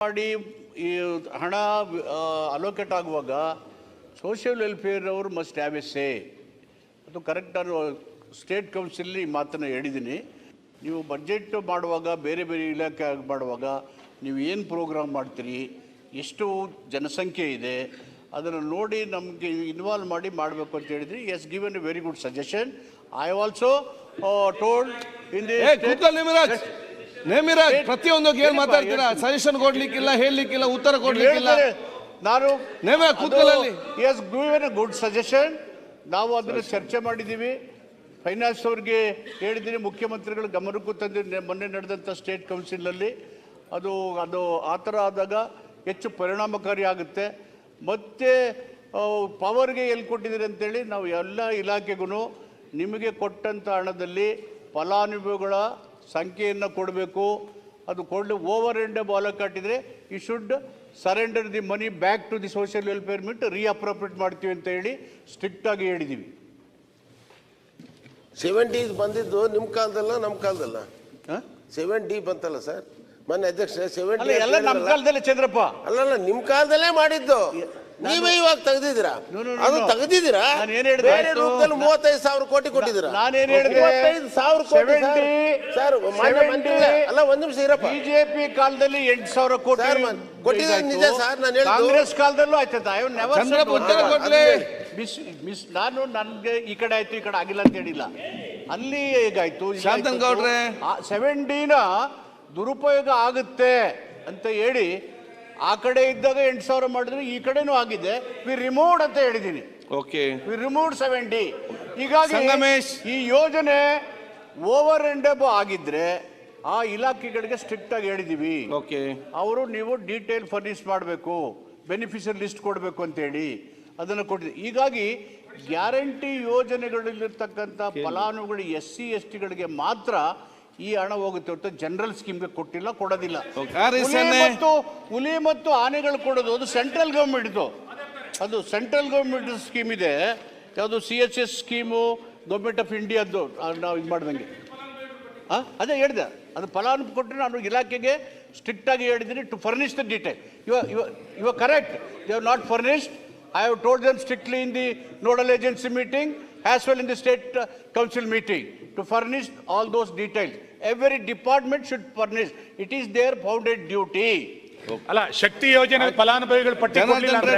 ಮಾಡಿ ಈ ಹಣ ಅಲೋಕೇಟ್ ಆಗುವಾಗ ಸೋಷಿಯಲ್ ವೆಲ್ಫೇರ್ ಅವರು ಮಸ್ಟ್ ಹ್ಯಾವ್ ಎ ಸೇ ಅದು ಕರೆಕ್ಟ್ ನಾನು ಸ್ಟೇಟ್ ಕೌನ್ಸಿಲ್ ಈ ಮಾತನ್ನು ಹೇಳಿದ್ದೀನಿ. ನೀವು ಬಜೆಟ್ ಮಾಡುವಾಗ ಬೇರೆ ಬೇರೆ ಇಲಾಖೆ ಮಾಡುವಾಗ ನೀವು ಏನು ಪ್ರೋಗ್ರಾಮ್ ಮಾಡ್ತೀರಿ ಎಷ್ಟು ಜನಸಂಖ್ಯೆ ಇದೆ ಅದನ್ನು ನೋಡಿ ನಮಗೆ ಇನ್ವಾಲ್ವ್ ಮಾಡಿ ಮಾಡಬೇಕು ಅಂತ ಹೇಳಿದ್ರಿ yes given a very good suggestion I also told in the Nemiraj ಪ್ರತಿಯೊಂದು ಪ್ರತಿಯೊಂದಕ್ಕೆ ಏನ್ ಮಾತಾಡ್ತೀರಾ? ಸಜೆಷನ್ ಕೊಡ್ಲಿಕ್ಕಿಲ್ಲ ಹೇಳಲಿಕ್ಕಿಲ್ಲ ಉತ್ತರ ಕೊಡ್ಲಿಕ್ಕಿಲ್ಲ. ನಾನು ನೇಮ ಕೂತ್ಕೊಳ್ಳಿ yes given a good suggestion ನಾವು ಅದನ್ನು ಚರ್ಚೆ ಮಾಡಿದ್ದೀವಿ ಫೈನಾನ್ಸ್ ಅವ್ರಿಗೆ ಹೇಳಿದ್ದೀನಿ ಮುಖ್ಯಮಂತ್ರಿಗಳ ಗಮನಕ್ಕೂ ತಂದಿದ್ದು ಮೊನ್ನೆ ನಡೆದಂಥ ಸ್ಟೇಟ್ ಕೌನ್ಸಿಲಲ್ಲಿ. ಅದು ಅದು ಆ ಥರ ಆದಾಗ ಹೆಚ್ಚು ಪರಿಣಾಮಕಾರಿ ಆಗುತ್ತೆ. ಮತ್ತೆ ಪವರ್ಗೆ ಎಲ್ಲಿ ಕೊಟ್ಟಿದ್ದೀರಿ ಅಂತೇಳಿ ನಾವು ಎಲ್ಲ ಇಲಾಖೆಗೂ ನಿಮಗೆ ಕೊಟ್ಟಂಥ ಹಣದಲ್ಲಿ ಫಲಾನುಭವಿಗಳ ಸಂಖ್ಯೆಯನ್ನು ಕೊಡಬೇಕು. ಅದು ಕೊಡಲಿ ಓವರ್ ಎಂಡ್ ಬಾಲ ಕಟ್ಟಿದರೆ you should surrender the money back to the social welfare ಮಿಟ್ reappropriate ಮಾಡ್ತೀವಿ ಅಂತ ಹೇಳಿ ಸ್ಟ್ರಿಕ್ಟಾಗಿ ಹೇಳಿದ್ದೀವಿ ಸೆವೆಂಟೀಸ್ ಬಂದಿದ್ದು ನಿಮ್ಮ ಕಾಲದಲ್ಲ ನಮ್ಮ ಕಾಲದಲ್ಲ? ಸೆವೆನ್ ಡಿ ಬಂತಲ್ಲ ಸರ್? ಮೊನ್ನೆ ಅಧ್ಯಕ್ಷ ಸೆವೆನ್ ಡಿ ಎಲ್ಲ ನಮ್ಮ ಕಾಲದಲ್ಲೇ ಚಂದ್ರಪ್ಪ. ಅಲ್ಲಲ್ಲ ನಿಮ್ಮ ಕಾಲದಲ್ಲೇ ಮಾಡಿದ್ದು. ನೀವೇ ಇವಾಗ ತೆಗೆದಿದ್ದೀರಾ? No, no, no, ಅದು no. ತೆಗ್ದಿದ್ದೀರಾ? ನಾನ್ ಏನ್ ಹೇಳ್ದೆ? ಬೇರೆ ರೂಪದಲ್ಲಿ ಮೂವತ್ತೈದು ಸಾವಿರ ಕೋಟಿ ಕೊಟ್ಟಿದ್ದೀರಾ? ನಾನೇನ್ ಹೇಳ್ದೆ? ಮೂವತ್ತೈದು ಸಾವಿರ ಕೋಟಿ 70, ಸರ್ ಮಾನ್ಯ 70, ಮಂತ್ರಿಗಳೇ, ಅಲ್ಲ ಒಂದು ನಿಮಿಷ ಇರಪ್ಪ. ಬಿಜೆಪಿ ಕಾಲದಲ್ಲಿ ಎಂಟು ಸಾವಿರ ಕೋಟಿ ಕೊಟ್ಟಿದ್ದು ನಿಜ ಸರ್, ನಾನು ಹೇಳಿದ್ದು. ಕಾಂಗ್ರೆಸ್ ಕಾಲದಲ್ಲೂ ಆಯ್ತದ ಕೊಡ್ಲಿ ಮಿಸ್ ಮಿಸ್ ನಾನು ನನ್ಗೆ ಈ ಕಡೆ ಆಯ್ತು ಈ ಕಡೆ ಆಗಿಲ್ಲ ಅಂತ ಹೇಳಿಲ್ಲ. ಅಲ್ಲಿ ಹೇಗಾಯ್ತು? ಶಾಂತನ್ ಗೌಡ್ರೆ. ಸೆವೆನ್ ಡಿನ ದುರುಪಯೋಗ ಆಗುತ್ತೆ ಅಂತ ಹೇಳಿ ಆ ಕಡೆ ಇದ್ದಾಗ ಎಂಟು ಸಾವಿರ ಮಾಡಿದ್ರೆ ಈ ಕಡೆನೂ ಆಗಿದೆ. ವಿ ರಿಮೋಡ್ ಅಂತ ಹೇಳಿದ್ದೀನಿ ಓಕೆ ವಿ ರಿಮೂವ್ಡ್ ಸೆವೆಂಟಿ ಹೀಗಾಗಿ ಸಂಗಮೇಶ್. ಈ ಯೋಜನೆ ಓವರ್ ಎಂಡ್ ಅಬ್ ಆಗಿದ್ರೆ ಆ ಇಲಾಖೆಗಳಿಗೆ ಸ್ಟ್ರಿಕ್ಟ್ ಆಗಿ ಹೇಳಿದೀವಿ. ಓಕೆ ಅವರು ನೀವು ಡೀಟೇಲ್ ಫರ್ನಿಶ್ ಮಾಡಬೇಕು ಬೆನಿಫಿಷಿಯಲ್ ಲಿಸ್ಟ್ ಕೊಡಬೇಕು ಅಂತೇಳಿ ಅದನ್ನು ಕೊಟ್ಟಿದೆ ಹೀಗಾಗಿ ಗ್ಯಾರಂಟಿ ಯೋಜನೆಗಳಲ್ಲಿರ್ತಕ್ಕಂಥ ಫಲಾನುಭವಿಗಳು ಎಸ್ ಸಿ ಎಸ್ ಟಿಗಳಿಗೆ ಮಾತ್ರ ಈ ಹಣ ಹೋಗುತ್ತೆ ಹೊರತು ಜನರಲ್ ಸ್ಕೀಮ್ಗೆ ಕೊಟ್ಟಿಲ್ಲ ಕೊಡೋದಿಲ್ಲ. ಹುಲಿ ಮತ್ತು ಹುಲಿ ಮತ್ತು ಆನೆಗಳು ಕೊಡೋದು ಅದು ಸೆಂಟ್ರಲ್ ಗೌರ್ಮೆಂಟ್ದು ಅದು ಸೆಂಟ್ರಲ್ ಗೌರ್ಮೆಂಟ್ ಸ್ಕೀಮ್ ಇದೆ. ಯಾವುದು C H S scheme government of ಇಂಡಿಯಾದ್ದು ನಾವು ಇದು ಮಾಡ್ದಂಗೆ. ಹಾಂ ಅದೇ ಹೇಳಿದೆ. ಅದು ಫಲಾನುಭವಿ ಕೊಟ್ಟರೆ ನಾನು ಇಲಾಖೆಗೆ ಸ್ಟ್ರಿಕ್ಟಾಗಿ ಹೇಳಿದ್ದೀನಿ ಟು ಫರ್ನಿಶ್ ದ ಡೀಟೇಲ್ ಇವ ಇವ ಇವ correct they have not furnished I have told them strictly in the nodal agency meeting as well in the state council meeting to furnish all those details every department should furnish it is their bounden duty ಅಲ್ಲ ಶಕ್ತಿ ಯೋಜನೆ ಫಲಾನುಭವಿಗಳು ಪಟ್ಟಿ ಕೊಡ್ಲಿಲ್ಲ ಅಂದ್ರೆ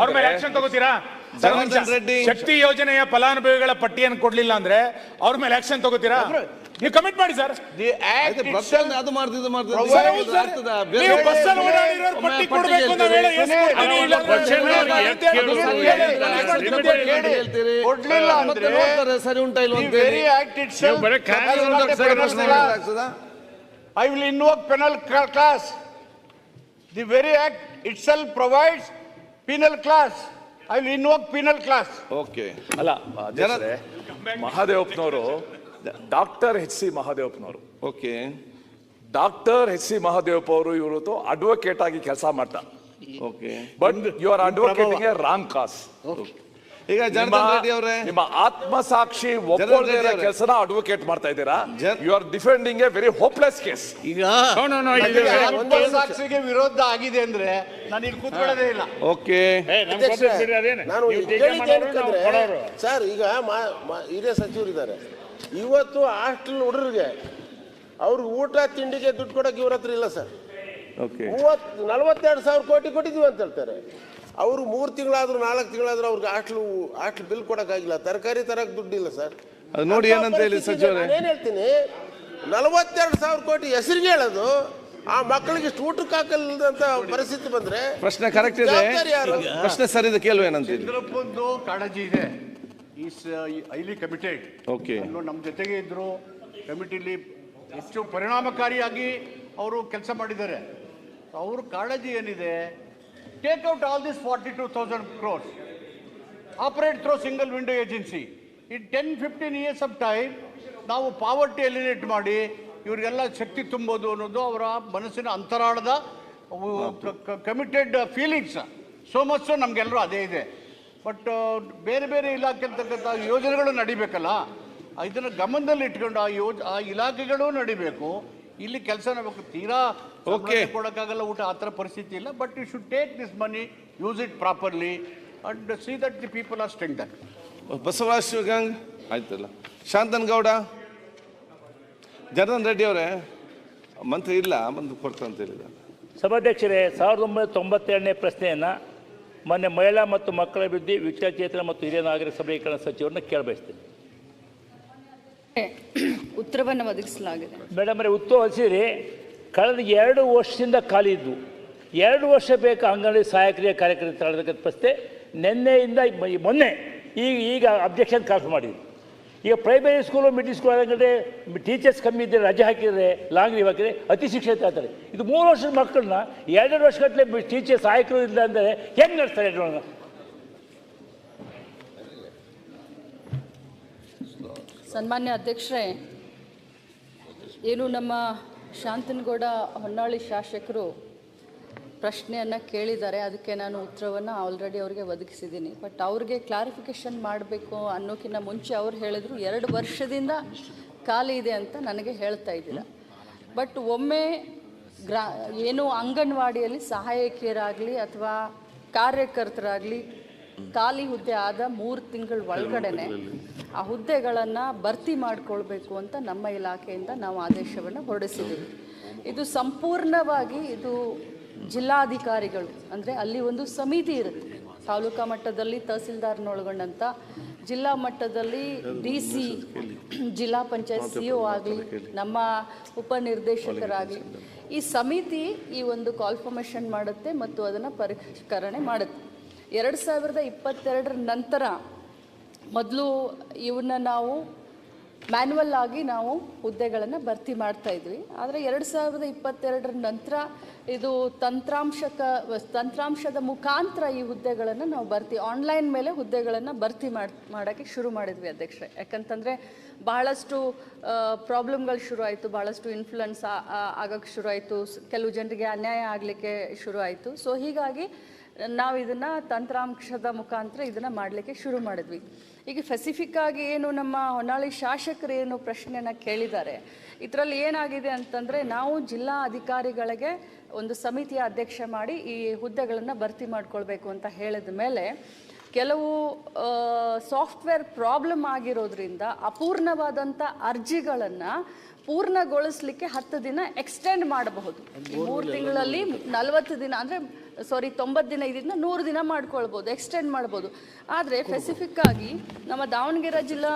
ಅವ್ರ ಮೇಲೆ action ತಗೋತೀರಾ? ಶಕ್ತಿ ಯೋಜನೆಯ ಫಲಾನುಭವಿಗಳ ಪಟ್ಟಿಯನ್ನು ಕೊಡ್ಲಿಲ್ಲ ಅಂದ್ರೆ ಅವ್ರ ಮೇಲೆ ಆಕ್ಷನ್ ತಗೋತೀರಾ? ನೀವು ಕಮೆಂಟ್ ಮಾಡಿ ಸರ್ ದಿ ಆಕ್ಟ್ ಅದು ಮಾಡ್ತಿದ್ದು ಮಾಡ್ತಿದ್ದು ಪ್ರಭು, ಬೇರೆ ಹೌದು ಇದು ಸರ್. ನೀವು ಬೇರೆ ಬಸ್ಸಲ್ಲಿ ಬೇರೆ ಪಟ್ಟಿ ಪಟ್ಟಿ ಕೊಡ್ಬೇಕು ಅಂತ ಹೇಳ್ತೀರಿ. ಹೇಳಿ, ಎಷ್ಟು ಕೊಡ್ತೀನಿ, ಇಲ್ಲ ಅಂದ್ರೆ ಬಸ್ಸಲ್ಲಿ ಏನು ಓಡಾಡಿ ಅಂತ ಹೇಳಿ, ಕೇಳಿ, ಹೇಳಿ, ಕೇಳಿ, ಹೇಳಿ, ಕೇಳಿ, ಹೇಳಿ, ಹೇಳ್ತೀರಿ. ಕೊಡ್ಲಿಲ್ಲ ಮತ್ತೆ ಅಂದ್ರೆ ನೋಡ್ತಾರೆ ಸರಿ ಉಂಟಾ ಇಲ್ವಾ ದಿ ಅಂತ. Very act itself provides not clause ಸರಿ ವಿಲ್ ಪ್ರಶ್ನೆ clause. ಆಗ್ತದಾ? ಕ್ಲಾಸ್ ಕ್ಲಾಸ್ ಓಕೆ ಅಲ್ಲ ಮಹಾದೇವಪ್ಪನವರು doctor H C ಮಹಾದೇವಪ್ಪನವರು okay doctor H C Mahadevappa ಅವರು ಇವರು ಅಡ್ವೊಕೇಟ್ ಆಗಿ ಕೆಲಸ ಮಾಡ್ತಾ. Okay but you are advocating a wrong cause ಈಗ ಅವರೇ. ನಿಮ್ಮ ಆತ್ಮಸಾಕ್ಷಿ ಒಪ್ಪದೇ. ಕೆಲಸನ ಅಡ್ವೊಕೇಟ್ ಮಾಡ್ತಾ ಇದ್ದೀರಾ? Jan- you are defending a very hopeless case ಈಗ ಸಾಕ್ಷಿಗೆ ವಿರೋಧ ಆಗಿದೆ ಅಂದ್ರೆ ನಾನು ಇಲ್ಲಿ ಕೂತ್ಕೊಳ್ಳೋದೇ ಇಲ್ಲ. ಓಕೆ ನಾನು ಸರ್ ಈಗ ಹಿರಿಯ ಸಚಿವರು ಸಚಿವರಿದ್ದಾರೆ. ಇವತ್ತು ಹಾಸ್ಟೆಲ್ ಹುಡುಗರಿಗೆ ಅವ್ರಿಗೆ ಊಟ ತಿಂಡಿಗೆ ದುಡ್ಡು ಕೊಡಕ್ಕೆ ಇವ್ರ ಹತ್ರ ಇಲ್ಲ ಸರ್. ಓಕೆ ಮೂವತ್ ನಲವತ್ತೆರಡು ಸಾವಿರ ಕೋಟಿ ಕೊಟ್ಟಿದ್ದೀವಿ ಅಂತ ಹೇಳ್ತಾರೆ. ಅವರು ಮೂರು ತಿಂಗಳಾದ್ರೂ ನಾಲ್ಕು ತಿಂಗಳಾದ್ರೂ ಅವ್ರಿಗೆ ಹಾಸ್ಟೆಲ್ ಹಾಸ್ಟೆಲ್ ಬಿಲ್ ಕೊಡಕ್ಕಾಗಿಲ್ಲ. ತರಕಾರಿ ತರಕ್ ದುಡ್ಡಿಲ್ಲ ಸರ್. ಅದು ನೋಡಿ ಏನಂತ ಹೇಳಿ ಸಚಿವರೇ ಏನ್ ಹೇಳ್ತೀನಿ ನಲವತ್ತೆರಡು ಸಾವಿರ ಕೋಟಿ ಹೆಸರಿಗೆ ಹೇಳೋದು ಆ ಮಕ್ಕಳಿಗೆ ಇಷ್ಟು ಊಟಕ್ಕೆ ಹಾಕಲ್ದಂತ ಪರಿಸ್ಥಿತಿ ಬಂದ್ರೆ ಪ್ರಶ್ನೆ ಕರೆಕ್ಟ್ ಇದೆ. ಜವಾಬ್ದಾರಿ ಯಾರು? ಪ್ರಶ್ನೆ ಸರಿ ಇದೆ ಕೇಳುವ ಏನಂತ ಕಾಳಜಿ ಇದೆ. ಈಸ್ ಐಲಿ ಕಮಿಟೆಡ್ ಓಕೆ ನಮ್ಮ ಜೊತೆಗೆ ಇದ್ದರು ಕಮಿಟಿಲಿ ಹೆಚ್ಚು ಪರಿಣಾಮಕಾರಿಯಾಗಿ ಅವರು ಕೆಲಸ ಮಾಡಿದ್ದಾರೆ. ಅವ್ರ ಕಾಳಜಿ ಏನಿದೆ? Take out all this forty two thousand crores operate through single window agency in ten fifteen years of time ನಾವು ಪಾವರ್ಟಿ ಎಲಿನೇಟ್ ಮಾಡಿ ಇವರಿಗೆಲ್ಲ ಶಕ್ತಿ ತುಂಬೋದು ಅನ್ನೋದು ಅವರ ಮನಸ್ಸಿನ ಅಂತರಾಳದ ಕಮಿಟೆಡ್ ಫೀಲಿಂಗ್ಸ್ ಸೋ ಮಚ್ ನಮಗೆಲ್ಲರೂ ಅದೇ ಇದೆ. ಬಟ್ ಬೇರೆ ಬೇರೆ ಇಲಾಖೆ ಅಂತಕ್ಕಂಥ ಯೋಜನೆಗಳು ನಡಿಬೇಕಲ್ಲ? ಇದನ್ನು ಗಮನದಲ್ಲಿ ಇಟ್ಕೊಂಡು ಆ ಯೋಜ ಆ ಇಲಾಖೆಗಳು ನಡಿಬೇಕು. ಇಲ್ಲಿ ಕೆಲಸ ನಮಗೆ ತೀರಾ ಓಕೆ ಕೊಡೋಕ್ಕಾಗಲ್ಲ ಊಟ ಆ ಥರ ಪರಿಸ್ಥಿತಿ ಇಲ್ಲ. But you should take this money use it properly and see that the people are strengthen Basavaraj Shivaganga. ಆಯ್ತಲ್ಲ. ಶಾಂತನಗೌಡ ಜನಾರ್ದನ್ ರೆಡ್ಡಿ ಅವರೇ. ಮಂತ್ರಿ ಇಲ್ಲ ಮಂತ್ರಿ ಕೊಡ್ತಂತ ಅಂತ ಹೇಳಿದ್ದಾರೆ. ಸಭಾಧ್ಯಕ್ಷರೇ ಸಾವಿರದ ಒಂಬೈನೂರ ತೊಂಬತ್ತೆರಡನೇ ಪ್ರಶ್ನೆಯನ್ನು ಮೊನ್ನೆ ಮಹಿಳಾ ಮತ್ತು ಮಕ್ಕಳ ಅಭಿವೃದ್ಧಿ ವಿಕಲಚೇತನ ಮತ್ತು ಹಿರಿಯ ನಾಗರಿಕ ಸಬಲೀಕರಣ ಸಚಿವರನ್ನ ಕೇಳಬಯಸ್ತೀನಿ. ಉತ್ತರವನ್ನು ಒದಗಿಸಲಾಗಿದೆ. ಮೇಡಮ್ ಅವರೇ ಉತ್ತರ ಹಸಿರಿ ಕಳೆದ ಎರಡು ವರ್ಷದಿಂದ ಖಾಲಿ ಇದ್ವು. ಎರಡು ವರ್ಷ ಬೇಕು ಅಂಗನವಾಡಿ ಸಹಾಯಕರಿಯ ಕಾರ್ಯಕ್ರಮ ಪ್ರಶ್ನೆ. ನಿನ್ನೆಯಿಂದ ಮೊನ್ನೆ ಈಗ ಈಗ ಅಬ್ಜೆಕ್ಷನ್ ಕಾಸು ಮಾಡಿದ್ವಿ ಈಗ ಪ್ರೈಮರಿ ಸ್ಕೂಲು ಮಿಡ್ಲ್ ಸ್ಕೂಲ್ ಆಗಂದ್ರೆ ಟೀಚರ್ಸ್ ಕಮ್ಮಿ ಇದ್ದರೆ ರಜೆ ಹಾಕಿದರೆ ಲಾಂಗ್ ಲೀವ್ ಹಾಕಿದರೆ ಅತಿ ಶಿಕ್ಷಿತ ಆಗ್ತಾರೆ ಇದು ಮೂರು ವರ್ಷದ ಮಕ್ಕಳನ್ನ ಎರಡೆರಡು ವರ್ಷಗಟ್ಟಲೆ ಟೀಚರ್ ಸಹಾಯಕರು ಇಲ್ಲ ಅಂದರೆ ಹೆಂಗೆ ನಡೆಸ್ತಾರೆ ನೋಡೋಣ ಸನ್ಮಾನ್ಯ ಅಧ್ಯಕ್ಷರೇ, ಏನು ನಮ್ಮ ಶಾಂತನಗೌಡ ಹೊನ್ನಾಳಿ ಶಾಸಕರು ಪ್ರಶ್ನೆಯನ್ನು ಕೇಳಿದ್ದಾರೆ, ಅದಕ್ಕೆ ನಾನು ಉತ್ತರವನ್ನು ಆಲ್ರೆಡಿ ಅವ್ರಿಗೆ ಒದಗಿಸಿದ್ದೀನಿ. ಬಟ್ ಅವ್ರಿಗೆ ಕ್ಲಾರಿಫಿಕೇಷನ್ ಮಾಡಬೇಕು ಅನ್ನೋಕ್ಕಿಂತ ಮುಂಚೆ ಅವ್ರು ಹೇಳಿದ್ರು, ಎರಡು ವರ್ಷದಿಂದ ಖಾಲಿ ಇದೆ ಅಂತ ನನಗೆ ಹೇಳ್ತಾ ಇದ್ದೀರ. ಬಟ್ ಒಮ್ಮೆ ಗ್ರಾ, ಏನು ಅಂಗನವಾಡಿಯಲ್ಲಿ ಸಹಾಯಕಿಯರಾಗಲಿ ಅಥವಾ ಕಾರ್ಯಕರ್ತರಾಗಲಿ ಖಾಲಿ ಹುದ್ದೆ ಆದ ಮೂರು ತಿಂಗಳ ಒಳಗಡೆನೆ ಆ ಹುದ್ದೆಗಳನ್ನು ಭರ್ತಿ ಮಾಡಿಕೊಳ್ಬೇಕು ಅಂತ ನಮ್ಮ ಇಲಾಖೆಯಿಂದ ನಾವು ಆದೇಶವನ್ನು ಹೊರಡಿಸಿದ್ದೀವಿ. ಇದು ಸಂಪೂರ್ಣವಾಗಿ ಇದು ಜಿಲ್ಲಾಧಿಕಾರಿಗಳು, ಅಂದರೆ ಅಲ್ಲಿ ಒಂದು ಸಮಿತಿ ಇರುತ್ತೆ. ತಾಲೂಕಾ ಮಟ್ಟದಲ್ಲಿ ತಹಸೀಲ್ದಾರ್ನೊಳಗೊಂಡಂಥ ಜಿಲ್ಲಾ ಮಟ್ಟದಲ್ಲಿ ಡಿ ಸಿ, ಜಿಲ್ಲಾ ಪಂಚಾಯತ್ ಸಿ ಒ ಆಗಲಿ, ನಮ್ಮ ಉಪನಿರ್ದೇಶಕರಾಗಲಿ ಈ ಸಮಿತಿ ಈ ಒಂದು ಕಾಲ್ಫರ್ಮೇಷನ್ ಮಾಡುತ್ತೆ ಮತ್ತು ಅದನ್ನು ಪರಿಷ್ಕರಣೆ ಮಾಡುತ್ತೆ. ಎರಡು ಸಾವಿರದ ಇಪ್ಪತ್ತೆರಡರ ನಂತರ ಮೊದಲು ಇವನ್ನ ನಾವು ಮ್ಯಾನ್ಯಲ್ ಆಗಿ ನಾವು ಹುದ್ದೆಗಳನ್ನು ಭರ್ತಿ ಮಾಡ್ತಾ ಇದ್ವಿ. ಆದರೆ ಎರಡು ಸಾವಿರದ ಇಪ್ಪತ್ತೆರಡರ ನಂತರ ಇದು ತಂತ್ರಾಂಶಕ, ತಂತ್ರಾಂಶದ ಮುಖಾಂತರ ಈ ಹುದ್ದೆಗಳನ್ನು ನಾವು ಭರ್ತಿ ಆನ್ಲೈನ್ ಮೇಲೆ ಹುದ್ದೆಗಳನ್ನು ಭರ್ತಿ ಮಾಡಿ, ಮಾಡೋಕ್ಕೆ ಶುರು ಮಾಡಿದ್ವಿ ಅಧ್ಯಕ್ಷರೇ. ಯಾಕಂತಂದರೆ ಬಹಳಷ್ಟು ಪ್ರಾಬ್ಲಮ್ಗಳು ಶುರು ಆಯಿತು ಭಾಳಷ್ಟು ಇನ್ಫ್ಲುಯೆನ್ಸ್ ಆಗೋಕ್ಕೆ ಶುರು ಆಯಿತು ಕೆಲವು ಜನರಿಗೆ ಅನ್ಯಾಯ ಆಗಲಿಕ್ಕೆ ಶುರು ಆಯಿತು ಸೊ ಹೀಗಾಗಿ ನಾವು ಇದನ್ನು ತಂತ್ರಾಂಶದ ಮುಖಾಂತರ ಇದನ್ನು ಮಾಡಲಿಕ್ಕೆ ಶುರು ಮಾಡಿದ್ವಿ. ಈಗ ಸ್ಪೆಸಿಫಿಕ್ ಆಗಿ ಏನು ನಮ್ಮ ಹೊನ್ನಾಳಿ ಶಾಸಕರು ಏನು ಪ್ರಶ್ನೆನ ಕೇಳಿದ್ದಾರೆ ಇದರಲ್ಲಿ ಏನಾಗಿದೆ ಅಂತಂದರೆ ನಾವು ಜಿಲ್ಲಾ ಅಧಿಕಾರಿಗಳಿಗೆ ಒಂದು ಸಮಿತಿಯ ಅಧ್ಯಕ್ಷ ಮಾಡಿ ಈ ಹುದ್ದೆಗಳನ್ನು ಭರ್ತಿ ಮಾಡ್ಕೊಳ್ಬೇಕು ಅಂತ ಹೇಳಿದ ಮೇಲೆ ಕೆಲವು ಸಾಫ್ಟ್ವೇರ್ ಪ್ರಾಬ್ಲಮ್ ಆಗಿರೋದ್ರಿಂದ ಅಪೂರ್ಣವಾದಂಥ ಅರ್ಜಿಗಳನ್ನು ಪೂರ್ಣಗೊಳಿಸ್ಲಿಕ್ಕೆ ಹತ್ತು ದಿನ ಎಕ್ಸ್ಟೆಂಡ್ ಮಾಡಬಹುದು. ಮೂರು ತಿಂಗಳಲ್ಲಿ ನಲವತ್ತು ದಿನ ಅಂದರೆ ಸಾರಿ ತೊಂಬತ್ತು ದಿನ ಇದರಿಂದ ನೂರು ದಿನ ಮಾಡ್ಕೊಳ್ಬೋದು ಎಕ್ಸ್ಟೆಂಡ್ ಮಾಡ್ಬೋದು. ಆದರೆ ಸ್ಪೆಸಿಫಿಕ್ ಆಗಿ ನಮ್ಮ ದಾವಣಗೆರೆ ಜಿಲ್ಲಾ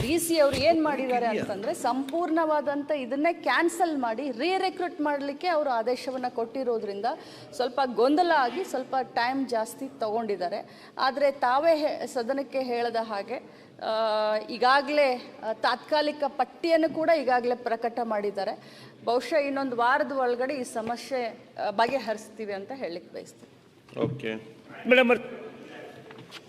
ಡಿ ಸಿ ಅವರು ಏನು ಮಾಡಿದ್ದಾರೆ ಅಂತಂದರೆ ಸಂಪೂರ್ಣವಾದಂಥ ಇದನ್ನೇ ಕ್ಯಾನ್ಸಲ್ ಮಾಡಿ ರೀ ರೆಕ್ರೂಟ್ ಮಾಡಲಿಕ್ಕೆ ಅವರು ಆದೇಶವನ್ನು ಕೊಟ್ಟಿರೋದ್ರಿಂದ ಸ್ವಲ್ಪ ಗೊಂದಲ ಆಗಿ ಸ್ವಲ್ಪ ಟೈಮ್ ಜಾಸ್ತಿ ತಗೊಂಡಿದ್ದಾರೆ. ಆದರೆ ತಾವೇ ಸದನಕ್ಕೆ ಹೇಳದ ಹಾಗೆ ಈಗಾಗಲೇ ತಾತ್ಕಾಲಿಕ ಪಟ್ಟಿಯನ್ನು ಕೂಡ ಈಗಾಗಲೇ ಪ್ರಕಟ ಮಾಡಿದ್ದಾರೆ. ಬಹುಶಃ ಇನ್ನೊಂದು ವಾರದ ಒಳಗಡೆ ಈ ಸಮಸ್ಯೆ ಬಗೆಹರಿಸ್ತೀವಿ ಅಂತ ಹೇಳಲಿಕ್ಕೆ ಬಯಸ್ತೀನಿ. ಓಕೆ. ಮೇಡಮ್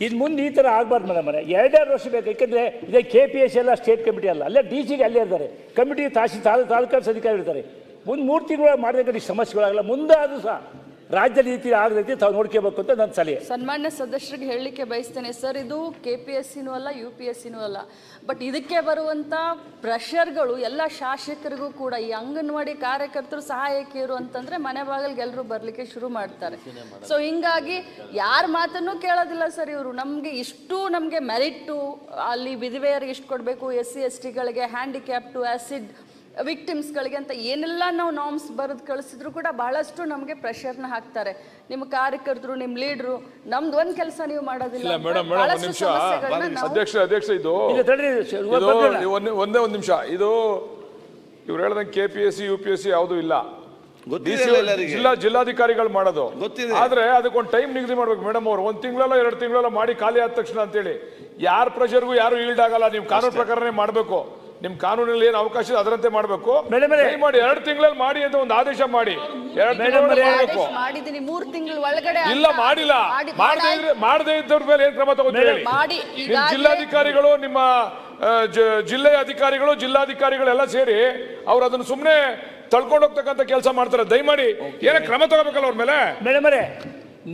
ಇನ್ನು ಮುಂದೆ ಈ ಥರ ಆಗಬಾರ್ದು ಮೇಡಮ್ ಅವರೇ. ಎರಡೆರಡು ವರ್ಷ ಬೇಕು. ಯಾಕೆಂದರೆ ಇದೇ ಕೆ ಪಿ ಎಸ್ ಎಲ್ಲ ಸ್ಟೇಟ್ ಕಮಿಟಿ ಅಲ್ಲ. ಅಲ್ಲೇ ಡಿ ಸಿಗೆ ಅಲ್ಲೇ ಇರ್ತಾರೆ. ಕಮಿಟಿ ತಾಸಿ ತಾಲೂಕು ತಾಲೂಕು ಅಧಿಕಾರಿ ಇರ್ತಾರೆ. ಮುಂದೆ ಮೂರು ತಿಂಗಳು ಮಾಡಿದ್ರೆ ಈ ಸಮಸ್ಯೆಗಳಾಗಲ್ಲ. ಮುಂದೆ ಅದು ಸಹ ರಾಜ್ಯದ ರೀತಿ ಆಗದೈತಿ ತಾವು ನೋಡ್ಕೋಬೇಕು ಅಂತ ನನ್ನ ಸಲಹೆ. ಸನ್ಮಾನ್ಯ ಸದಸ್ಯರಿಗೆ ಹೇಳಲಿಕ್ಕೆ ಬಯಸ್ತೇನೆ. ಸರ್, ಇದು ಕೆ ಪಿ ಎಸ್ ಸಿನೂ ಅಲ್ಲ ಯು ಪಿ ಎಸ್ ಸಿನೂ ಅಲ್ಲ. ಬಟ್ ಇದಕ್ಕೆ ಬರುವಂಥ ಪ್ರೆಷರ್ಗಳು ಎಲ್ಲ ಶಾಸಕರಿಗೂ ಕೂಡ, ಈ ಅಂಗನವಾಡಿ ಕಾರ್ಯಕರ್ತರು ಸಹಾಯಕಿಯರು ಅಂತಂದರೆ ಮನೆ ಬಾಗಿಲಿಗೆ ಎಲ್ಲರೂ ಬರಲಿಕ್ಕೆ ಶುರು ಮಾಡ್ತಾರೆ. ಸೊ ಹಿಂಗಾಗಿ ಯಾರ ಮಾತನ್ನು ಕೇಳೋದಿಲ್ಲ ಸರ್ ಇವರು. ನಮಗೆ ಇಷ್ಟು ನಮಗೆ ಮೆರಿಟ್ಟು, ಅಲ್ಲಿ ವಿಧವೆಯರಿಗೆ ಇಷ್ಟು ಕೊಡಬೇಕು ಎಸ್ ಸಿ ಎಸ್ ಟಿಗಳಿಗೆ ಹ್ಯಾಂಡಿಕ್ಯಾಪ್ಟು ಆ್ಯಸಿಡ್ ವಿಕ್ಟಿಮ್ಸ್ಗಳಿಗೆ ಅಂತ ಏನೆಲ್ಲ ನಾವು ನಾಮ್ಸ್ ಬರೆದು ಕಳಿಸಿದ್ರು ಕೂಡ ಬಹಳಷ್ಟು ನಮಗೆ ಪ್ರೆಷರ್ನ ಹಾಕ್ತಾರೆ. ನಿಮ್ಮ ಕಾರ್ಯಕರ್ತರು ನಿಮ್ಮ ಲೀಡ್ರು ನಮ್ದು ಒಂದ್ ಕೆಲಸ ನೀವು ಮಾಡೋದಿಲ್ಲ ಇಲ್ಲ ಅಂತ ಮೇಡಮ್ ಮೇಡಮ್ ಒಂದು ನಿಮಿಷ. ಸಮಸ್ಯೆಗಳನ್ನ ಅಧ್ಯಕ್ಷ ಅಧ್ಯಕ್ಷ ಇದು ಒಂದೇ ಒಂದೇ ಒಂದು ನಿಮಿಷ. ಇದು ಇವ್ರು ಹೇಳ್ದಂಗೆ K P S C U P S C ಯಾವುದು ಇಲ್ಲ. ಗೊತ್ತಿದೆ ಜಿಲ್ಲಾ ಜಿಲ್ಲಾಧಿಕಾರಿಗಳು ಮಾಡೋದು. ಆದ್ರೆ ಅದಕ್ಕೊಂದು ಟೈಮ್ ನಿಗದಿ ಮಾಡ್ಬೇಕು ಮೇಡಮ್ ಅವ್ರು. ಒಂದ್ ತಿಂಗಳಲ್ಲ ಎರಡು ತಿಂಗಳಲ್ಲ ಮಾಡಿ ಖಾಲಿ ಆದ ತಕ್ಷಣ ಅಂತೇಳಿ. ಯಾರ ಪ್ರೆಷರ್ಗೂ ಯಾರು ಈಲ್ಡ್ ಆಗಲ್ಲ ನೀವು ಕಾನೂನು ಪ್ರಕಾರನೇ ಮಾಡಬೇಕು. ನಿಮ್ ಕಾನೂನಲ್ಲಿ ಏನು ಅವಕಾಶ ಇದೆ ಅದರಂತೆ ಮಾಡಬೇಕು. ಮಾಡಿ ಎರಡು ತಿಂಗಳಲ್ಲಿ ಮಾಡಿ ಅಂತ ಒಂದು ಆದೇಶ ಮಾಡಿ. ಎರಡು ಮಾಡಿದೀನಿ ಮೂರ್ ತಿಂಗಳ ಒಳಗಡೆ ಇಲ್ಲ ಮಾಡಿಲ್ಲ. ಮಾಡಿ- ಮಾಡದೇ ಇದ್ದವ್ರ ಮೇಲೆ ಏನ್ ಕ್ರಮ ತಗೋತೀರಿ ಮಾಡಿ ನಿಮ್ ಜಿಲ್ಲಾಧಿಕಾರಿಗಳು ನಿಮ್ಮ ಜಿಲ್ಲೆಯ ಅಧಿಕಾರಿಗಳು ಜಿಲ್ಲಾಧಿಕಾರಿಗಳೆಲ್ಲ ಸೇರಿ ಅವ್ರು ಅದನ್ನ ಸುಮ್ಮನೆ ತಳ್ಕೊಂಡು ಹೋಗ್ತಕ್ಕಂಥ ಕೆಲಸ ಮಾಡ್ತಾರೆ. ದಯಮಾಡಿ ಏನೇ ಕ್ರಮ ತಗೋಬೇಕಲ್ಲ ಅವ್ರ ಮೇಲೆ? ಮೇಡಮ್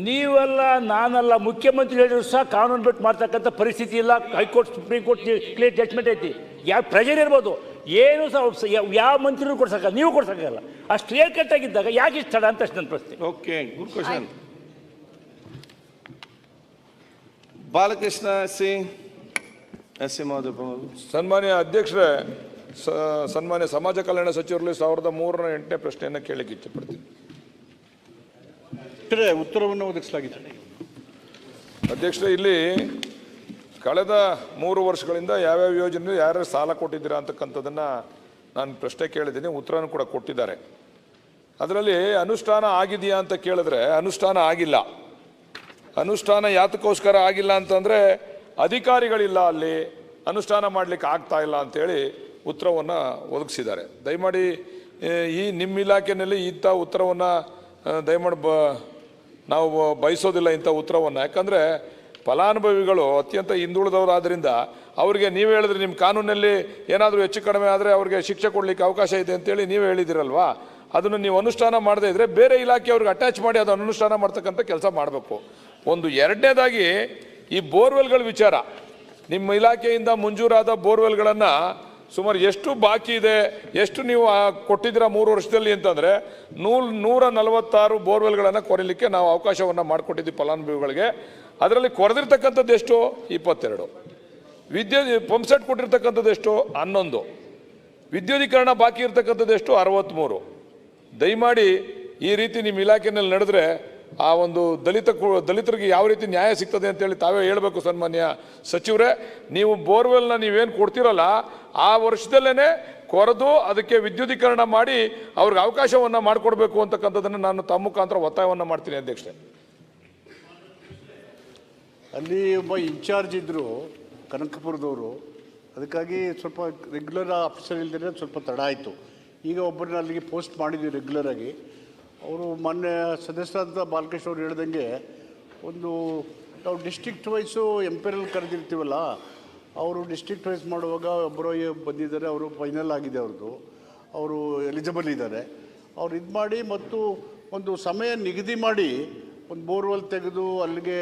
ನೀವಲ್ಲ ನಾನಲ್ಲ ಮುಖ್ಯಮಂತ್ರಿ ಹೇಳಿದ್ರು ಸಹ ಕಾನೂನು ಬಿಟ್ಟು ಮಾಡ್ತಕ್ಕಂಥ ಪರಿಸ್ಥಿತಿ ಇಲ್ಲ. High court supreme court clear judgement ಐತಿ. ಯಾವ ಪ್ರೆಷರ್ ಇರ್ಬೋದು. ಏನು ಸಹ ಯಾವ- ಯಾವ ಮಂತ್ರಿನೂ ಕೊಡ್ಸಕ್ಕ ನೀವು ಕೊಡ್ಸಕ್ಕಲ್ಲ ಅಷ್ಟು ಕ್ಲಿಯರ್ ಕಟ್ ಆಗಿದ್ದಾಗ ಯಾಕೆ ಇಷ್ಟ ತಡ ಅಂತ ಅಷ್ಟು ನನ್ನ ಪ್ರಶ್ನೆ. Okay good question Balakrishna C S C ಸನ್ಮಾನ್ಯ ಅಧ್ಯಕ್ಷರೇ ಸ- ಸನ್ಮಾನ್ಯ ಸಮಾಜ ಕಲ್ಯಾಣ ಸಚಿವರಲ್ಲಿ ಸಾವಿರದ ಮೂರರ ಎಂಟನೇ ಪ್ರಶ್ನೆಯನ್ನು ಕೇಳಲಿಕ್ಕೆ ಇಚ್ಛೆಪಡ್ತೀನಿ ಉತ್ತರವನ್ನು ಒದಗಿಸಲಾಗಿದೆ ಅಧ್ಯಕ್ಷರೇ, ಇಲ್ಲಿ ಕಳೆದ ಮೂರು ವರ್ಷಗಳಿಂದ ಯಾವ್ಯಾವ ಯೋಜನೆ ಯಾರ್ಯಾರು ಸಾಲ ಕೊಟ್ಟಿದ್ದೀರಾ ಅಂತಕ್ಕಂಥದ್ದನ್ನು ನಾನು ಪ್ರಶ್ನೆ ಕೇಳಿದ್ದೀನಿ, ಉತ್ತರನೂ ಕೂಡ ಕೊಟ್ಟಿದ್ದಾರೆ. ಅದರಲ್ಲಿ ಅನುಷ್ಠಾನ ಆಗಿದೆಯಾ ಅಂತ ಕೇಳಿದ್ರೆ ಅನುಷ್ಠಾನ ಆಗಿಲ್ಲ. ಅನುಷ್ಠಾನ ಯಾತಕ್ಕೋಸ್ಕರ ಆಗಿಲ್ಲ ಅಂತಂದರೆ ಅಧಿಕಾರಿಗಳಿಲ್ಲ ಅಲ್ಲಿ, ಅನುಷ್ಠಾನ ಮಾಡಲಿಕ್ಕೆ ಆಗ್ತಾ ಇಲ್ಲ ಅಂತೇಳಿ ಉತ್ತರವನ್ನು ಒದಗಿಸಿದ್ದಾರೆ. ದಯಮಾಡಿ, ಈ ನಿಮ್ಮ ಇಲಾಖೆಯಲ್ಲಿ ಇಂಥ ಉತ್ತರವನ್ನು ದಯಮಾಡಿ ಬ ನಾವು ಬಯಸೋದಿಲ್ಲ ಇಂಥ ಉತ್ತರವನ್ನು. ಯಾಕಂದರೆ ಫಲಾನುಭವಿಗಳು ಅತ್ಯಂತ ಹಿಂದುಳಿದವರಾದ್ರಿಂದ ಅವರಿಗೆ ನೀವು ಹೇಳಿದ್ರೆ ನಿಮ್ಮ ಕಾನೂನಲ್ಲಿ ಏನಾದರೂ ಹೆಚ್ಚು ಕಡಿಮೆ ಆದರೆ ಅವರಿಗೆ ಶಿಕ್ಷೆ ಕೊಡಲಿಕ್ಕೆ ಅವಕಾಶ ಇದೆ ಅಂತೇಳಿ ನೀವು ಹೇಳಿದಿರಲ್ವಾ? ಅದನ್ನು ನೀವು ಅನುಷ್ಠಾನ ಮಾಡದೇ ಇದ್ದರೆ ಬೇರೆ ಇಲಾಖೆಯವ್ರಿಗೆ ಅಟ್ಯಾಚ್ ಮಾಡಿ ಅದನ್ನು ಅನುಷ್ಠಾನ ಮಾಡ್ತಕ್ಕಂಥ ಕೆಲಸ ಮಾಡಬೇಕು. ಒಂದು ಎರಡನೇದಾಗಿ ಈ ಬೋರ್ವೆಲ್ಗಳ ವಿಚಾರ. ನಿಮ್ಮ ಇಲಾಖೆಯಿಂದ ಮಂಜೂರಾದ ಬೋರ್ವೆಲ್ಗಳನ್ನು ಸುಮಾರು ಎಷ್ಟು ಬಾಕಿ ಇದೆ, ಎಷ್ಟು ನೀವು ಕೊಟ್ಟಿದ್ದೀರಾ ಮೂರು ವರ್ಷದಲ್ಲಿ ಅಂತಂದರೆ ನೂಲ್, ನೂರ ನಲವತ್ತಾರು ಬೋರ್ವೆಲ್ಗಳನ್ನು ಕೊರಲಿಕ್ಕೆ ನಾವು ಅವಕಾಶವನ್ನು ಮಾಡಿಕೊಟ್ಟಿದ್ದೀವಿ ಫಲಾನುಭವಿಗಳಿಗೆ. ಅದರಲ್ಲಿ ಕೊರೆದಿರ್ತಕ್ಕಂಥದ್ದು ಎಷ್ಟು? ಇಪ್ಪತ್ತೆರಡು. ವಿದ್ಯುತ್ ಪಂಪ್ಸೆಟ್ ಕೊಟ್ಟಿರ್ತಕ್ಕಂಥದ್ದು ಎಷ್ಟು? ಹನ್ನೊಂದು. ವಿದ್ಯುದೀಕರಣ ಬಾಕಿ ಇರ್ತಕ್ಕಂಥದ್ದು ಎಷ್ಟು? ಅರವತ್ತ್ಮೂರು ದಯಮಾಡಿ ಈ ರೀತಿ ನಿಮ್ಮ ಇಲಾಖೆಯಲ್ಲಿ ನಡೆದ್ರೆ ಆ ಒಂದು ದಲಿತ ದಲಿತರಿಗೆ ಯಾವ ರೀತಿ ನ್ಯಾಯ ಸಿಗ್ತದೆ ಅಂತೇಳಿ ತಾವೇ ಹೇಳಬೇಕು ಸನ್ಮಾನ್ಯ ಸಚಿವರೇ. ನೀವು ಬೋರ್ವೆಲ್ನ ನೀವೇನು ಕೊಡ್ತಿರಲ್ಲ, ಆ ವರ್ಷದಲ್ಲೇ ಕೊರೆದು ಅದಕ್ಕೆ ವಿದ್ಯುದೀಕರಣ ಮಾಡಿ ಅವ್ರಿಗೆ ಅವಕಾಶವನ್ನು ಮಾಡಿಕೊಡ್ಬೇಕು ಅಂತಕ್ಕಂಥದ್ದನ್ನು ನಾನು ತಮ್ಮ ಮುಖಾಂತರ ಒತ್ತಾಯವನ್ನು ಮಾಡ್ತೀನಿ ಅಧ್ಯಕ್ಷ ಅಲ್ಲಿ ಒಬ್ಬ ಇನ್ಚಾರ್ಜ್ ಇದ್ದರು ಕನಕಪುರದವರು. ಅದಕ್ಕಾಗಿ ಸ್ವಲ್ಪ ರೆಗ್ಯುಲರ್ ಆಫೀಸರ್ ಇಲ್ದಿದ್ರೆ ಸ್ವಲ್ಪ ತಡ ಆಯಿತು. ಈಗ ಒಬ್ಬರನ್ನ ಅಲ್ಲಿಗೆ ಪೋಸ್ಟ್ ಮಾಡಿದ್ವಿ ರೆಗ್ಯುಲರ್ ಆಗಿ. ಅವರು ಮೊನ್ನೆ ಸದಸ್ಯರಾದಂಥ ಬಾಲಕೃಷ್ಣ ಅವರು ಹೇಳ್ದಂಗೆ ಒಂದು ನಾವು ಡಿಸ್ಟ್ರಿಕ್ಟ್ ವೈಸು ಎಂಪೈರಲ್ಲಿ ಕರೆದಿರ್ತೀವಲ್ಲ, ಅವರು ಡಿಸ್ಟ್ರಿಕ್ಟ್ ವೈಸ್ ಮಾಡುವಾಗ ಒಬ್ಬರು ಬಂದಿದ್ದಾರೆ, ಅವರು ಫೈನಲ್ ಆಗಿದೆ ಅವ್ರದ್ದು. ಅವರು ಎಲಿಜಿಬಲ್ ಇದ್ದಾರೆ. ಅವ್ರು ಇದು ಮಾಡಿ ಮತ್ತು ಒಂದು ಸಮಯ ನಿಗದಿ ಮಾಡಿ ಒಂದು ಬೋರ್ವೆಲ್ ತೆಗೆದು ಅಲ್ಲಿಗೆ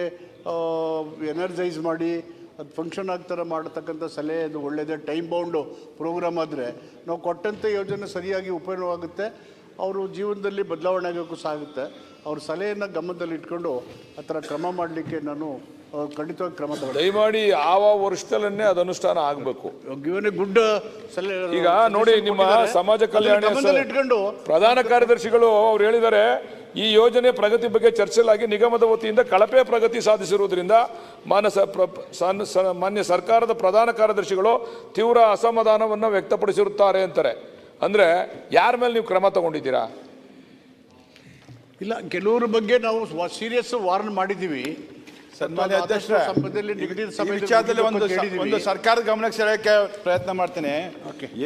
ಎನರ್ಜೈಸ್ ಮಾಡಿ, ಅದು ಫಂಕ್ಷನ್ ಆಗ್ತಾರೆ ಮಾಡತಕ್ಕಂಥ ಸಲಹೆ ಅದು ಒಳ್ಳೆಯದೇ ಟೈಮ್ ಬೌಂಡು ಪ್ರೋಗ್ರಾಮ್ ಆದರೆ ನಾವು ಕೊಟ್ಟಂಥ ಯೋಜನೆ ಸರಿಯಾಗಿ ಉಪಯೋಗವಾಗುತ್ತೆ. ಅವರು ಜೀವನದಲ್ಲಿ ಬದಲಾವಣೆ ಆಗೋಕ್ಕೂ ಸಾಗುತ್ತೆ. ಅವ್ರ ಸಲಹೆಯನ್ನು ಗಮನದಲ್ಲಿ ಇಟ್ಕೊಂಡು ಆ ಥರ ಕ್ರಮ ಮಾಡಲಿಕ್ಕೆ ನಾನು ಖಂಡಿತವಾಗಿ ಕ್ರಮ ದಯಮಾಡಿ ಯಾವ ವರ್ಷದಲ್ಲೇ ಅದು ಅನುಷ್ಠಾನ ಆಗಬೇಕು ಗುಡ್ ಈಗ ನೋಡಿ ನಿಮ್ಮ ಸಮಾಜ ಕಲ್ಯಾಣ ಇಟ್ಕೊಂಡು ಪ್ರಧಾನ ಕಾರ್ಯದರ್ಶಿಗಳು ಅವ್ರು ಹೇಳಿದ್ದಾರೆ ಈ ಯೋಜನೆ ಪ್ರಗತಿ ಬಗ್ಗೆ ಚರ್ಚೆಲಾಗಿ ನಿಗಮದ ವತಿಯಿಂದ ಕಳಪೆ ಪ್ರಗತಿ ಸಾಧಿಸಿರುವುದರಿಂದ ಮಾನಸ ಮಾನ್ಯ ಸರ್ಕಾರದ ಪ್ರಧಾನ ಕಾರ್ಯದರ್ಶಿಗಳು ತೀವ್ರ ಅಸಮಾಧಾನವನ್ನು ವ್ಯಕ್ತಪಡಿಸಿರುತ್ತಾರೆ ಅಂತಾರೆ. ಅಂದ್ರೆ ಯಾರ ಮೇಲೆ ನೀವು ಕ್ರಮ ತಗೊಂಡಿದ್ದೀರಾ? ಇಲ್ಲ ಕೆಲವ್ರ ಬಗ್ಗೆ ನಾವು ಸೀರಿಯಸ್ ವಾರ್ನ್ ಮಾಡಿದ್ದೀವಿ. ಸನ್ಮಾನ್ಯ ಅಧ್ಯಕ್ಷರ ವಿಚಾರದಲ್ಲಿ ಒಂದು ಒಂದು. ಸರ್ಕಾರದ ಗಮನಕ್ಕೆ ಸೆಳೆಯೋಕ್ಕೆ ಪ್ರಯತ್ನ ಮಾಡ್ತೇನೆ.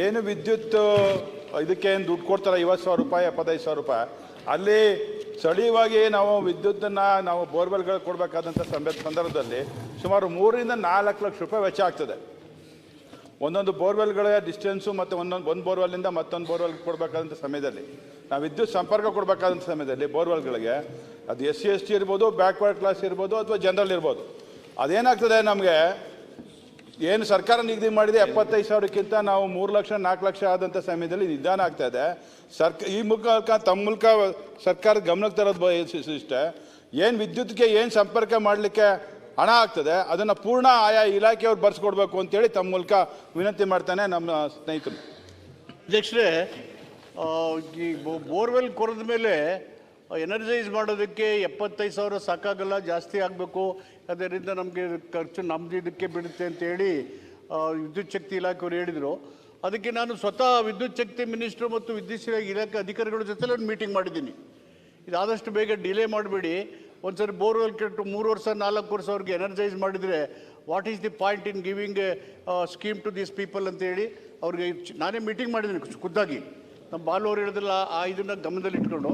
ಏನು ವಿದ್ಯುತ್ ಇದಕ್ಕೆ ಏನು ದುಡ್ಡು ಕೊಡ್ತಾರೆ ಐವತ್ತು ಸಾವಿರ ರೂಪಾಯಿ ಎಪ್ಪತ್ತೈದು ಸಾವಿರ ರೂಪಾಯಿ? ಅಲ್ಲಿ ಸ್ಥಳೀಯವಾಗಿ ನಾವು ವಿದ್ಯುತ್ತನ್ನು ನಾವು ಬೋರ್ವೆಲ್ಗಳು ಕೊಡಬೇಕಾದಂಥ ಸಂದರ್ಭ ಸಂದರ್ಭದಲ್ಲಿ ಸುಮಾರು ಮೂರರಿಂದ ನಾಲ್ಕು ಲಕ್ಷ ರೂಪಾಯಿ ವೆಚ್ಚ ಆಗ್ತದೆ. ಒಂದೊಂದು ಬೋರ್ವೆಲ್ಗಳ ಡಿಸ್ಟೆನ್ಸು ಮತ್ತು ಒಂದೊಂದು ಒಂದು ಬೋರ್ವೆಲ್ನಿಂದ ಮತ್ತೊಂದು ಬೋರ್ವೆಲ್ ಕೊಡಬೇಕಾದಂಥ ಸಮಯದಲ್ಲಿ. ನಾವು ವಿದ್ಯುತ್ ಸಂಪರ್ಕ ಕೊಡಬೇಕಾದಂಥ ಸಮಯದಲ್ಲಿ ಬೋರ್ವೆಲ್ಗಳಿಗೆ, ಅದು ಎಸ್ ಸಿ, ಎಸ್ ಟಿ ಇರ್ಬೋದು ಬ್ಯಾಕ್ವರ್ಡ್ ಕ್ಲಾಸ್ ಇರ್ಬೋದು ಅಥವಾ ಜನರಲ್ ಇರ್ಬೋದು. ಅದೇನಾಗ್ತದೆ ನಮಗೆ, ಏನು ಸರ್ಕಾರ ನಿಗದಿ ಮಾಡಿದೆ ಎಪ್ಪತ್ತೈದು ಸಾವಿರಕ್ಕಿಂತ ನಾವು ಮೂರು ಲಕ್ಷ, ನಾಲ್ಕು ಲಕ್ಷ ಆದಂಥ ಸಮಯದಲ್ಲಿ ನಿಧಾನ ಆಗ್ತಾ ಇದೆ. ಸರ್ಕ, ಈ ಮೂಲಕ ತಮ್ಮ ಮೂಲಕ ಸರ್ಕಾರದ ಗಮನಕ್ಕೆ ತರೋದು ಬಯಸ್ ಏನು ವಿದ್ಯುತ್ಗೆ ಏನು ಸಂಪರ್ಕ ಮಾಡಲಿಕ್ಕೆ ಹಣ ಆಗ್ತದೆ, ಅದನ್ನು ಪೂರ್ಣ ಆಯಾ ಇಲಾಖೆಯವ್ರು ಬರ್ಸ್ಕೊಡ್ಬೇಕು ಅಂತೇಳಿ ತಮ್ಮ ಮೂಲಕ ವಿನಂತಿ ಮಾಡ್ತಾನೆ ನಮ್ಮ ಸ್ನೇಹಿತರು. ಅಧ್ಯಕ್ಷರೇ ಈ ಬೋರ್ವೆಲ್ ಕೊರೆದ ಮೇಲೆ ಎನರ್ಜೈಸ್ ಮಾಡೋದಕ್ಕೆ ಎಪ್ಪತ್ತೈದು ಸಾವಿರ ಸಾಕಾಗಲ್ಲ, ಜಾಸ್ತಿ ಆಗಬೇಕು. ಅದರಿಂದ ನಮಗೆ ಖರ್ಚು ನಮ್ದು ಇದಕ್ಕೆ ಬಿಡುತ್ತೆ ಅಂತೇಳಿ ವಿದ್ಯುತ್ ಶಕ್ತಿ ಇಲಾಖೆಯವರು ಹೇಳಿದರು. ಅದಕ್ಕೆ ನಾನು ಸ್ವತಃ ವಿದ್ಯುತ್ ಶಕ್ತಿ ಮಿನಿಸ್ಟ್ರು ಮತ್ತು ವಿದ್ಯುತ್ ಇಲಾಖೆ ಅಧಿಕಾರಿಗಳ ಜೊತೆಲಿ ಒಂದು ಮೀಟಿಂಗ್ ಮಾಡಿದ್ದೀನಿ. ಇದಾದಷ್ಟು ಬೇಗ ಡಿಲೇ ಮಾಡಬೇಡಿ. ಒಂದ್ಸರಿ ಬೋರ್ವೆಲ್ ಕೆಟ್ಟು ಮೂರು ವರ್ಷ, ನಾಲ್ಕು ವರ್ಷ ಅವ್ರಿಗೆ ಎನರ್ಜೈಸ್ ಮಾಡಿದರೆ what is the point in giving scheme to these people ಅಂತೇಳಿ ಅವ್ರಿಗೆ ನಾನೇ ಮೀಟಿಂಗ್ ಮಾಡಿದ್ದೀನಿ ಖುದ್ದಾಗಿ. ನಮ್ಮ ಬಾಲು ಅವ್ರು ಹೇಳಿದ್ರಲ್ಲ, ಆ ಇದನ್ನು ಗಮನದಲ್ಲಿ ಇಟ್ಕೊಂಡು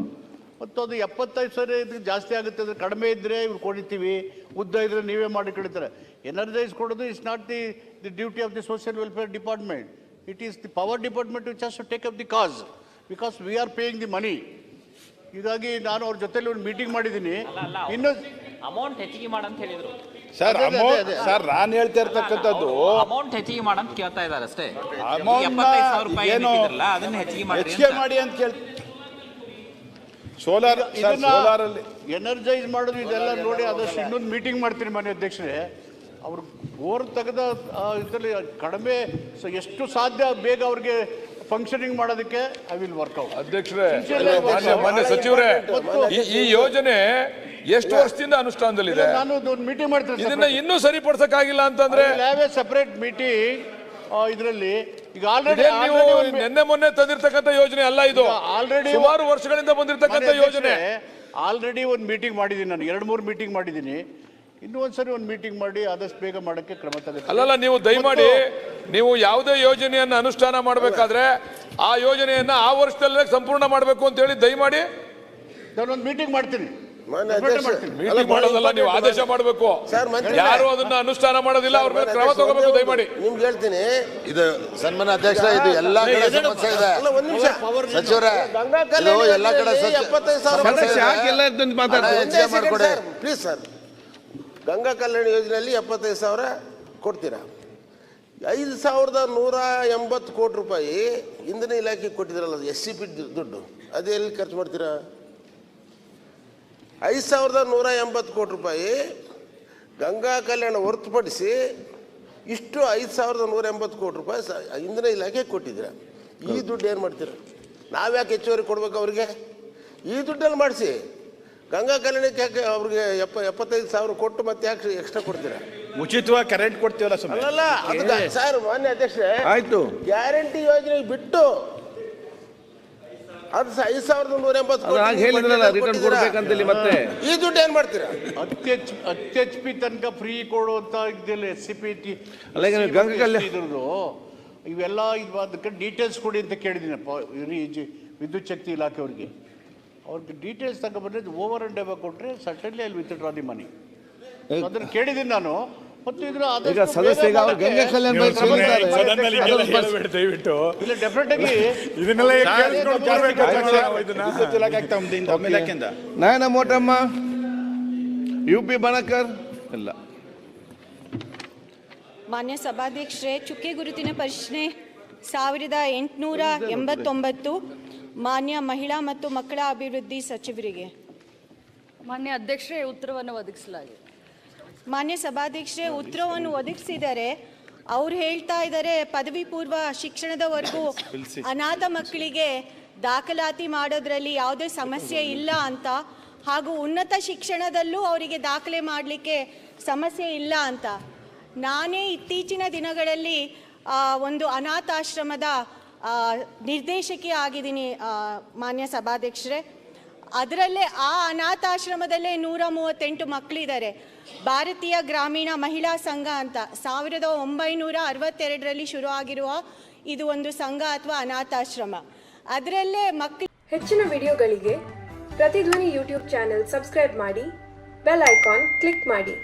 ಮತ್ತು ಅದು ಎಪ್ಪತ್ತೈದು ಸಾವಿರ ಇದು ಜಾಸ್ತಿ ಆಗುತ್ತೆ ಅಂದರೆ ಕಡಿಮೆ ಇದ್ದರೆ ಇವ್ರು ಕೊಡಿತೀವಿ, ಉದ್ದ ಇದ್ದರೆ ನೀವೇ ಮಾಡಿ ಕಡಿತಾರೆ ಎನರ್ಜೈಸ್ ಕೊಡೋದು it's not the the duty of the social welfare department it is the power department which has to take up the cause because we are paying the money ಹೀಗಾಗಿ ನಾನು ಅವ್ರ ಜೊತೆಲಿ ಒಂದು ಮೀಟಿಂಗ್ ಮಾಡಿದ್ದೀನಿ. ಇನ್ನು ಅಮೌಂಟ್ ಹೆಚ್ಚಿಗೆ ಮಾಡಂತ ಹೇಳಿದ್ರು. ಸರ್ ಅಮೌಂಟ್ ಅದೇ. ಸರ್ ನಾನು ಹೇಳ್ತಾ ಇರ್ತಕ್ಕಂಥದ್ದು ಅಮೌಂಟ್ ಹೆಚ್ಚಿಗೆ ಮಾಡಂತ ಕೇಳ್ತಾ ಇದ್ದಾರೆ ಅಷ್ಟೇ. ಏನು ಅದನ್ನ ಹೆಚ್ಚಿಗೆ ಮಾಡಿ ಹೆಚ್ಚಿಗೆ ಮಾಡಿ ಅಂತ ಕೇಳಿ ಸೋಲಾರ್ ಇದನ್ನ ಸೋಲಾರ್ ಅಲ್ಲಿ ಎನರ್ಜೈಸ್ ಮಾಡೋದು ಇದೆಲ್ಲ ನೋಡಿ ಆದಷ್ಟು ಇನ್ನೊಂದು ಮೀಟಿಂಗ್ ಮಾಡ್ತೀನಿ ಮನೆ ಅಧ್ಯಕ್ಷರೇ. ಅವ್ರು ಓರ್ ತೆಗೆದ ಇದರಲ್ಲಿ ಕಡಿಮೆ ಸೊ ಎಷ್ಟು ಸಾಧ್ಯ ಬೇಗ ಅವ್ರಿಗೆ ಫಂಕ್ಷನಿಂಗ್ ಮಾಡೋದಕ್ಕೆ ಐ ವಿಲ್ ವರ್ಕ್ಔಟ್ ಅಧ್ಯಕ್ಷರೇ ಮಾನ್ಯ ಮಾನ್ಯ ಸಚಿವರೇ ಈ- ಈ ಯೋಜನೆ ಎಷ್ಟು ವರ್ಷದಿಂದ ಅನುಷ್ಠಾನದಲ್ಲಿದೆ? ನಾನು ಒಂದು ಮೀಟಿಂಗ್ ಮಾಡ್ತೀನಿ ಇದನ್ನ ಇನ್ನೂ ಸರಿಪಡಿಸಕ್ಕಾಗಿಲ್ಲ ಅಂತಂದ್ರೆ? ಹ್ಯಾವ್ ಎ ಸೆಪರೇಟ್ ಮೀಟಿಂಗ್ ಇದರಲ್ಲಿ. ಈಗ ಆಲ್ರೆಡಿ ಇದೇನ್ ನೀವು ನಿನ್ನೆ ಮೊನ್ನೆ ತಂದಿರ್ತಕ್ಕಂಥ ಯೋಜನೆ ಅಲ್ಲ ಇದು? already- ಸುಮಾರು ವರ್ಷಗಳಿಂದ ಬಂದಿರತಕ್ಕಂಥ ಯೋಜನೆ. ಆಲ್ರೆಡಿ ಒಂದು ಮೀಟಿಂಗ್ ಮಾಡಿದ್ದೀನಿ ನಾನು. ಎರಡು ಮೂರು ಮೀಟಿಂಗ್ ಮಾಡಿದ್ದೀನಿ. ಇನ್ನೂ ಒಂದ್ಸರಿ ಒಂದು ಮೀಟಿಂಗ್ ಮಾಡಿ ಆದಷ್ಟು ಬೇಗ ಮಾಡೋಕ್ಕೆ ಕ್ರಮ ತಗೋ ಅಲ್ಲಲ್ಲ ನೀವು ದಯಮಾಡಿ ನೀವು ಯಾವುದೇ ಯೋಜನೆಯನ್ನ ಅನುಷ್ಠಾನ ಮಾಡಬೇಕಾದ್ರೆ ಆ ಯೋಜನೆಯನ್ನ ಆ ವರ್ಷದಲ್ಲೇ ಸಂಪೂರ್ಣ ಮಾಡಬೇಕು ಅಂತ ಹೇಳಿ ದಯಮಾಡಿ. ನಾನೊಂದು ಮೀಟಿಂಗ್ ಮಾಡ್ತೀನಿ. ಮೀಟಿಂಗ್ ಮಾಡೋದಲ್ಲ ನೀವು ಆದೇಶ ಮಾಡಬೇಕು. ಯಾರು ಅದನ್ನ ಅನುಷ್ಠಾನ ಮಾಡೋದಿಲ್ಲ ಅವ್ರ ಮೇಲೆ ಕ್ರಮ ತಗೋಬೇಕು ದಯಮಾಡಿ. ನಿಮ್ಗೆ ಹೇಳ್ತೀನಿ. ಇದು ಸನ್ಮಾನ ಅಧ್ಯಕ್ಷ ಇದು ಎಲ್ಲಾ ಕಡೆ ಸಮಸ್ಯೆ ಇದೆ. ಅಲ್ಲ ಒಂದ್ ನಿಮಿಷ. ಸಚಿವರೇ ಇದು ಎಲ್ಲಾ ಕಡೆ ಸಮಸ್ಯೆ ಮಾಡ್ಕೊಡಿ ಪ್ಲೀಸ್ ಸರ್. ಗಂಗಾ ಕಲ್ಯಾಣ ಯೋಜನೆಯಲ್ಲಿ ಎಪ್ಪತ್ತೈದು ಸಾವಿರ ಕೊಡ್ತೀರಾ? ಐದು ಸಾವಿರದ ನೂರ ಎಂಬತ್ತು ಕೋಟಿ ರೂಪಾಯಿ ಇಂಧನ ಇಲಾಖೆಗೆ ಕೊಟ್ಟಿದ್ರಲ್ಲ ಎಸ್ ಸಿ ಪಿ ದುಡ್ಡು. ಅದು ಎಲ್ಲಿ ಖರ್ಚು ಮಾಡ್ತೀರಾ? ಐದು ಸಾವಿರದ ನೂರ ಎಂಬತ್ತು ಕೋಟಿ ರೂಪಾಯಿ ಗಂಗಾ ಕಲ್ಯಾಣ ಹೊರತುಪಡಿಸಿ ಇಷ್ಟು ಐದು ಸಾವಿರದ ನೂರ ಎಂಬತ್ತು ಕೋಟಿ ರೂಪಾಯಿ ಇಂಧನ ಇಲಾಖೆ ಕೊಟ್ಟಿದ್ದೀರ? ಈ ದುಡ್ಡು ಏನು ಮಾಡ್ತೀರಾ? ನಾವ್ಯಾಕೆ ಹೆಚ್ಚುವರಿ ಕೊಡ್ಬೇಕು ಅವರಿಗೆ? ಈ ದುಡ್ಡಲ್ಲಿ ಮಾಡಿಸಿ. ಗಂಗಾ ಕಲ್ಯಾಣಕ್ಕೆ ಯಾಕೆ ಅವ್ರಿಗೆ ಎಪ್ಪ ಎಪ್ಪತ್ತೈದು ಸಾವಿರ ಕೊಟ್ಟು ಮತ್ತೆ ಯಾಕೆ ಎಕ್ಸ್ಟ್ರಾ ಕೊಡ್ತೀರಾ? ಉಚಿತವಾಗಿ ಕರೆಂಟ್ ಕೊಡ್ತೀವಲ್ಲ ಸುಮ್ಮನೆ ಅಲ್ಲ ಅದು ಸರ್ ಮಾನ್ಯ ಅಧ್ಯಕ್ಷರೇ ಆಯ್ತು. ಗ್ಯಾರಂಟಿ ಯೋಜನೆ ಬಿಟ್ಟು ಅದು ಸ- ಐದು ಸಾವಿರದ ನೂರ ಎಂಬತ್ತು ಅದು ಹಾಗೆ ಹೇಳಿದ್ರಲ್ಲ? ಕೊಡ್ಬೇಕಂತ ಇಲ್ಲಿ ಮತ್ತೆ. ಈ ದುಡ್ಡು ಏನ್ ಮಾಡ್ತೀರಾ? ಅತ್ಯಚ್ ಅತ್ಯಚ್ ಪಿ ತನಕ ಫ್ರೀ ಕೊಡುವಂತ ಇದ್ದಿಲ್ಲ ಎಸ್ ಸಿ ಪಿ ಟಿ ಅಲ್ಲ, ಈಗ ನೀವು ಗಂಗಾ ಕಲ್ಯಾಣ- ಇದ್ರದ್ದು ಇವೆಲ್ಲ ಇದು ಅದಕ್ಕೆ ಡೀಟೇಲ್ಸ್ ಕೊಡಿ ಅಂತ ಕೇಳಿದ್ದೀನಪ್ಪ ಇವ್ರು ಈ ಜಿ- ವಿದ್ಯುತ್ ಶಕ್ತಿ ಇಲಾಖೆಯವ್ರಿಗೆ ಅವ್ರಿಗೆ ಡೀಟೇಲ್ಸ್ ತಗೊಬಂದ್ರೆ ಓವರ್ ಅಂಡ್ ಎಬರ್ ಕೊಟ್ಟರೆ ಸಟನ್ಲಿ ಅಲ್ಲಿ ವಿತ್ ಡ್ರಾ ದಿ ಮನಿ ಅದನ್ನು ಕೇಳಿದ್ದೀನಿ ನಾನು. ಮತ್ತು ಇದ್ರ ಈಗ ಸದಸ್ಯ ಈಗ ಅವ್ರು ಗಂಗಾ ಕಲ್ಯಾಣ ಬಗ್ಗೆ ಕೇಳ್ತಾರೆ. ಸದನದಲ್ಲಿ ಅದನ್ನ ಇದೆಲ್ಲ ಹೇಳ್ಬೇಡಿ ದಯವಿಟ್ಟು. ಇಲ್ಲ ಡೆಫಿನೆಟ್ ಆಗಿ ಇದನ್ನೆಲ್ಲ ಕೇಳಿಸ್ಕೊಂಡು ಇದನ್ನ ನಯನ ಮೋಟಮ್ಮ ಯು ಪಿ ಬಣಕರ್ ಇಲ್ಲ. ಮಾನ್ಯ ಸಭಾಧ್ಯಕ್ಷರೇ ಚುಕ್ಕೆ ಗುರುತಿನ ಪ್ರಶ್ನೆ ಸಾವಿರದ ಎಂಟುನೂರ ಎಂಬತ್ತೊಂಬತ್ತು. ಮಾನ್ಯ ಮಹಿಳಾ ಮತ್ತು ಮಕ್ಕಳ ಅಭಿವೃದ್ಧಿ ಸಚಿವರಿಗೆ. ಮಾನ್ಯ ಅಧ್ಯಕ್ಷರೇ ಉತ್ತರವನ್ನು ಒದಗಿಸಲಾಗಿದೆ. ಮಾನ್ಯ ಸಭಾಧ್ಯಕ್ಷರೇ ಉತ್ತರವನ್ನು ಒದಗಿಸಿದರೆ ಅವ್ರು ಹೇಳ್ತಾ ಇದ್ದಾರೆ ಪದವಿ ಪೂರ್ವ ಶಿಕ್ಷಣದವರೆಗೂ ಅನಾಥ ಮಕ್ಕಳಿಗೆ ದಾಖಲಾತಿ ಮಾಡೋದ್ರಲ್ಲಿ ಯಾವುದೇ ಸಮಸ್ಯೆ ಇಲ್ಲ ಅಂತ ಹಾಗೂ ಉನ್ನತ ಶಿಕ್ಷಣದಲ್ಲೂ ಅವರಿಗೆ ದಾಖಲೆ ಮಾಡಲಿಕ್ಕೆ ಸಮಸ್ಯೆ ಇಲ್ಲ ಅಂತ. ನಾನೇ ಇತ್ತೀಚಿನ ದಿನಗಳಲ್ಲಿ ಒಂದು ಅನಾಥಾಶ್ರಮದ ನಿರ್ದೇಶಕಿ ಆಗಿದ್ದೀನಿ ಮಾನ್ಯ ಸಭಾಧ್ಯಕ್ಷರೇ. ಅದರಲ್ಲೇ ಆ ಅನಾಥಾಶ್ರಮದಲ್ಲೇ ನೂರ ಮೂವತ್ತೆಂಟು ಮಕ್ಕಳಿದ್ದಾರೆ ಭಾರತೀಯ ಗ್ರಾಮೀಣ ಮಹಿಳಾ ಸಂಘ ಅಂತ. ಸಾವಿರದ ಒಂಬೈನೂರ ಅರವತ್ತೆರಡರಲ್ಲಿ ಶುರು ಆಗಿರುವ ಇದು ಒಂದು ಸಂಘ ಅಥವಾ ಅನಾಥಾಶ್ರಮ. ಅದರಲ್ಲೇ ಮಕ್ಕಳು ಹೆಚ್ಚಿನ ವಿಡಿಯೋಗಳಿಗೆ ಪ್ರತಿಧ್ವನಿ ಯೂಟ್ಯೂಬ್ ಚಾನೆಲ್ ಸಬ್ಸ್ಕ್ರೈಬ್ ಮಾಡಿ, ಬೆಲ್ ಐಕಾನ್ ಕ್ಲಿಕ್ ಮಾಡಿ.